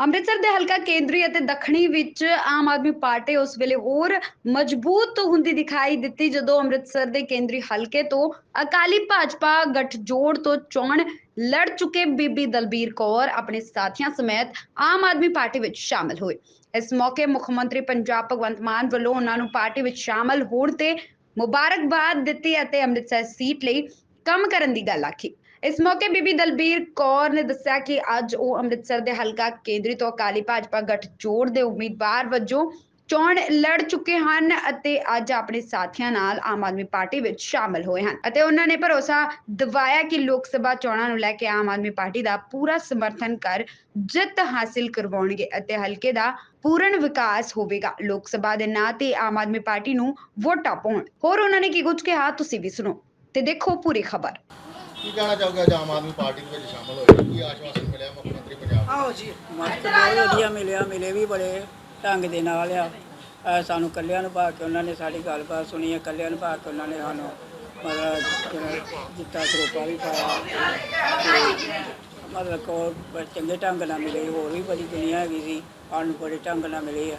ਅੰਮ੍ਰਿਤਸਰ ਦੇ ਹਲਕਾ ਕੇਂਦਰੀ ਅਤੇ ਦੱਖਣੀ ਵਿੱਚ ਆਮ ਆਦਮੀ ਪਾਰਟੀ ਉਸ ਵੇਲੇ ਹੋਰ ਮਜ਼ਬੂਤ ਹੁੰਦੀ ਦਿਖਾਈ ਦਿੱਤੀ ਜਦੋਂ ਅੰਮ੍ਰਿਤਸਰ ਦੇ ਕੇਂਦਰੀ ਹਲਕੇ ਤੋਂ ਅਕਾਲੀ ਭਾਜਪਾ ਗੱਠਜੋੜ ਤੋਂ ਚੋਣ ਲੜ ਚੁੱਕੇ ਬੀਬੀ ਦਲਬੀਰ ਕੌਰ ਆਪਣੇ ਸਾਥੀਆਂ ਸਮੇਤ ਆਮ ਆਦਮੀ ਪਾਰਟੀ ਵਿੱਚ ਸ਼ਾਮਲ ਹੋਏ। ਇਸ ਮੌਕੇ ਮੁੱਖ ਮੰਤਰੀ ਪੰਜਾਬ ਭਗਵੰਤ ਮਾਨ ਵੱਲੋਂ ਉਹਨਾਂ ਨੂੰ ਪਾਰਟੀ ਵਿੱਚ ਸ਼ਾਮਲ ਹੋਣ ਤੇ ਮੁਬਾਰਕਬਾਦ ਦਿੱਤੀ ਅਤੇ ਅੰਮ੍ਰਿਤਸਰ ਸੀਟ ਲਈ ਕੰਮ ਕਰਨ ਦੀ ਗੱਲ ਆਖੀ। ਇਸ ਮੌਕੇ ਬੀਬੀ ਦਲਬੀਰ ਕੌਰ ਨੇ ਦੱਸਿਆ ਕਿ ਅੱਜ ਉਹ ਅੰਮ੍ਰਿਤਸਰ ਦੇ ਹਲਕਾ ਕੇਂਦਰੀ ਤੋਂ ਅਕਾਲੀ ਭਾਜਪਾ ਗੱਠਜੋੜ ਦੇ ਉਮੀਦਵਾਰ ਵਜੋਂ ਚੋਣ ਲੜ ਚੁੱਕੇ ਹਨ ਅਤੇ ਅੱਜ ਆਪਣੇ ਸਾਥੀਆਂ ਨਾਲ ਆਮ ਆਦਮੀ ਪਾਰਟੀ ਵਿੱਚ ਸ਼ਾਮਲ ਹੋਏ ਹਨ। ਅਤੇ ਉਹਨਾਂ ਨੇ ਭਰੋਸਾ ਦਿਵਾਇਆ ਕਿ ਲੋਕ ਸਭਾ ਚੋਣਾਂ ਨੂੰ ਲੈ ਕੇ ਆਮ ਆਦਮੀ ਪਾਰਟੀ ਦਾ ਪੂਰਾ ਸਮਰਥਨ ਕਰ ਜਿੱਤ ਹਾਸਿਲ ਕਰਵਾਉਣਗੇ ਅਤੇ ਹਲਕੇ ਦਾ ਪੂਰਨ ਵਿਕਾਸ ਹੋਵੇਗਾ। ਲੋਕ ਸਭਾ ਦੇ ਨਾਂ ਤੇ ਆਮ ਆਦਮੀ ਪਾਰਟੀ ਨੂੰ ਵੋਟਾਂ ਪਾਉਣ। ਹੋਰ ਉਹਨਾਂ ਨੇ ਕੀ ਕੁਝ ਕਿਹਾ, ਤੁਸੀਂ ਵੀ ਸੁਣੋ ਤੇ ਦੇਖੋ ਪੂਰੀ ਖਬਰ। ਕੀ ਕਹਿਣਾ ਚਾਹੋਗੇ? ਅੱਜ ਆਮ ਆਦਮੀ ਪਾਰਟੀ ਦੇ ਵਿੱਚ ਸ਼ਾਮਲ ਹੋਏ ਕੀ ਆਸ਼ਵਾਸਨ ਮਿਲਿਆ ਮੁੱਖ ਮੰਤਰੀ ਪੰਜਾਬ ਨੂੰ? ਆਓ ਜੀ। ਮਸਤ ਬਹੁਤ ਵਧੀਆ ਮਿਲਿਆ। ਮਿਲੇ ਵੀ ਬੜੇ ਢੰਗ ਦੇ ਨਾਲ ਆ। ਅਹ ਸਾਨੂੰ ਇਕੱਲਿਆਂ ਨੂੰ ਪਾ ਕੇ ਉਹਨਾਂ ਨੇ ਸਾਡੀ ਗੱਲਬਾਤ ਸੁਣੀ ਹੈ ਇਕੱਲਿਆਂ ਨੂੰ ਪਾ ਕੇ ਉਹਨਾਂ ਨੇ ਸਾਨੂੰ ਮਤਲਬ ਜਿਹੜਾ ਜਿੱਤਾ ਸਰੋਪਾ ਵੀ ਪਾਇਆ। ਤੇ ਮਤਲਬ ਕੋ ਚੰਗੇ ਢੰਗ ਨਾਲ ਮਿਲੇ। ਹੋਰ ਵੀ ਬੜੀ ਦੁਨੀਆ ਹੈਗੀ ਸੀ। ਸਾਨੂੰ ਬੜੇ ਢੰਗ ਨਾਲ ਮਿਲੇ ਆ।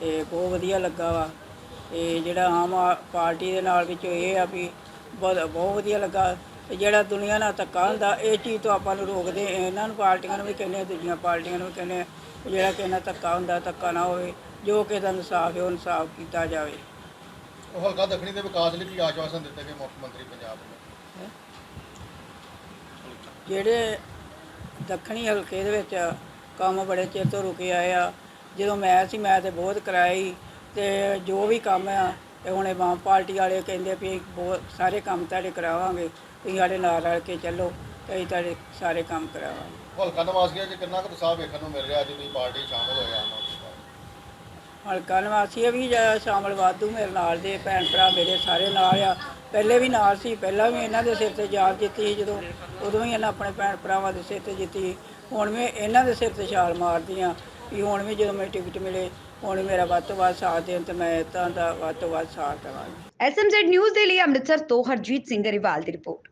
ਤੇ ਬਹੁਤ ਵਧੀਆ ਲੱਗਾ ਵਾ। ਤੇ ਜਿਹੜਾ ਆਮ ਆ- ਪਾਰਟੀ ਦੇ ਨਾਲ ਵਿੱਚ ਇਹ ਆ ਵੀ ਬਹੁਤ ਬਹੁਤ ਵਧੀਆ ਲੱਗਾ। ਤੇ ਜਿਹੜਾ ਦੁਨੀਆ ਨਾਲ ਧੱਕਾ ਹੁੰਦਾ ਇਹ ਚੀਜ਼ ਤੋਂ ਆਪਾਂ ਨੂੰ ਰੋਕਦੇ ਇਹਨਾਂ ਨੂੰ ਪਾਰਟੀਆਂ ਨੂੰ ਵੀ ਕਹਿੰਦੇ ਆ ਦੂਜੀਆਂ ਪਾਰਟੀਆਂ ਨੂੰ ਵੀ ਕਹਿੰਦੇ ਜਿਹੜਾ ਕਿਸੇ ਨਾਲ ਧੱਕਾ ਹੁੰਦਾ ਧੱਕਾ ਨਾ ਹੋਵੇ। ਜੋ ਕਿਸੇ ਦਾ ਇਨਸਾਫ ਹੈ ਉਹ ਇਨਸਾਫ ਕੀਤਾ ਜਾਵੇ। ਉਹ ਹਲਕਾ ਦੱਖਣੀ ਦੇ ਵਿਕਾਸ ਲਈ ਕੀ ਆਸ਼ਵਾਸਨ ਦਿੱਤੇ ਗਏ ਮੁੱਖ ਮੰਤਰੀ ਪੰਜਾਬ ਨੂੰ? ਜਿਹੜੇ ਦੱਖਣੀ ਹਲਕੇ ਦੇ ਵਿੱਚ ਕੰਮ ਬੜੇ ਚਿਰ ਤੋਂ ਰੁਕੇ ਆਏ ਆ ਜਦੋਂ ਮੈਂ ਸੀ ਮੈਂ ਤੇ ਬਹੁਤ ਕਰਾਈ ਤੇ ਜੋ ਵੀ ਕੰਮ ਆ ਤੇ ਹੁਣ ਇਹ ਵਾਮ ਪਾਰਟੀ ਵਾਲੇ ਕਹਿੰਦੇ ਵੀ ਬਹੁਤ ਸਾਰੇ ਕੰਮ ਤੁਹਾਡੇ ਕਰਾਵਾਂਗੇ ਤੁਸੀਂ ਸਾਡੇ ਨਾਲ ਰਲ ਕੇ ਚੱਲੋ ਤੇ ਅਸੀਂ ਤੁਹਾਡੇ ਸਾਰੇ ਕੰਮ ਕਰਾਵਾਂਗੇ। ਹਲਕਾ ਨਿਵਾਸੀਆਂ 'ਚ ਕਿੰਨਾ ਕੁ ਉਤਸ਼ਾਹ ਵੇਖਣ ਨੂੰ ਮਿਲ ਰਿਹਾ ਅੱਜ ਦੀ ਪਾਰਟੀ ਸ਼ਾਮਲ ਹੋਇਆ ਆਮ ਆਦਮੀ ਪਾਰਟੀ? ਹਲਕਾ ਨਿਵਾਸੀ ਵੀ ਜ- ਸ਼ਾਮਲ ਵਾਧੂ ਮੇਰੇ ਨਾਲ ਦੇ ਭੈਣ ਭਰਾ ਮੇਰੇ ਸਾਰੇ ਨਾਲ ਆ। ਪਹਿਲੇ ਵੀ ਨਾਲ ਸੀ ਪਹਿਲਾਂ ਵੀ ਇਹਨਾਂ ਦੇ ਸਿਰ ਤੇ ਜਾਲ ਜਿੱਤੀ ਸੀ ਜਦੋਂ ਉਦੋਂ ਵੀ ਇਹਨਾਂ ਆਪਣੇ ਭੈਣ ਭਰਾਵਾਂ ਦੇ ਸਿਰ ਤੇ ਜਿੱਤੀ ਹੁਣ ਵੀ ਇਹਨਾਂ ਦੇ ਸਿਰ ਤੇ ਛਾਲ ਮਾਰਦੀਆਂ ਵੀ ਹੁਣ ਵੀ ਜਦੋਂ ਮੈਨੂੰ ਟਿਕਟ ਮਿਲੇ ਹੁਣ ਮੇਰਾ ਵੱਧ ਤੋਂ ਵੱਧ ਸਾਥ ਦੇਣ ਤੇ ਮੈਂ ਤਾਂ ਦਾ ਵੱਧ ਤੋਂ ਵੱਧ ਸਾਥ ਦੇਵਾਂਗੀ। ਐਸਐਮਜ਼ੈਡ ਨਿਊਜ਼ ਦੇ ਲਈ ਅੰਮ੍ਰਿਤਸਰ ਤੋਂ ਹਰਜੀਤ ਸਿੰਘ ਗਰੇਵਾਲ ਦੀ ਰਿਪੋਰਟ।